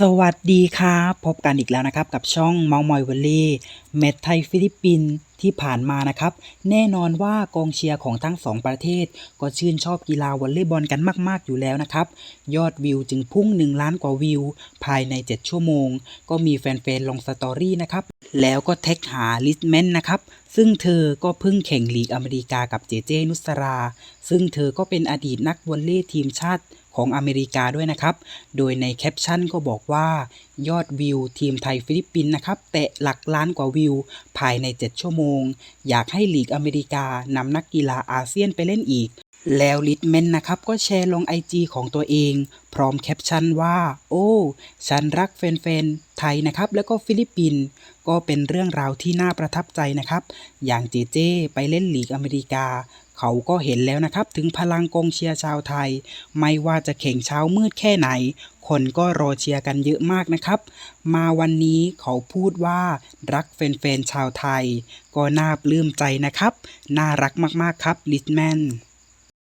สวัสดีครับพบกันอีกแล้วนะครับ กับช่องเมามอยวอลเล่แมตช์ไทยฟิลิปปินส์ที่ผ่านมานะครับ แน่นอนว่ากองเชียร์ของทั้งสองประเทศ ก็ชื่นชอบกีฬาวอลเลย์บอลกันมาก ๆ อยู่แล้วนะครับ ยอดวิวจึงพุ่ง 1 ล้านกว่าวิว ภายใน 7 ชั่วโมง ก็มีแฟน ๆ ลงสตอรี่นะครับ แล้วก็แท็กหาลิสแมนนะครับ ซึ่งเธอก็เพิ่งแข่งลีกอเมริกากับเจเจนุสรา ซึ่งเธอก็เป็นอดีตนักวอลเลย์ทีมชาติของอเมริกาด้วยนะครับ โดยในแคปชั่นก็บอกว่ายอดวิวทีมไทยฟิลิปปินส์นะครับ แตะหลักล้านกว่าวิว ภายใน 7 ชั่วโมง อยากให้ลีกอเมริกานำนักกีฬาอาเซียนไปเล่นอีก แล้วลิทแมนนะครับ ก็แชร์ลงไอจของตัวเอง พร้อมแคปชั่นว่า โอ้ ฉันรักแฟนๆ ทยนะครับแล้วก็ฟิลิปปินส์ก็เป็นเรื่องราวที่น่าประทับใจนะครับ อย่างเจเจไปเล่นลีกอเมริกา เขาก็เห็นแล้วนะครับถึงพลังกองเชียร์ชาวไทย ไม่ว่าจะแข่งเช้ามืดแค่ไหน คนก็รอเชียร์กันเยอะมากนะครับ มาวันนี้เขาพูดว่ารักแฟนๆชาวไทย ก็น่าปลื้มใจนะครับ น่ารักมากๆครับลิทแมน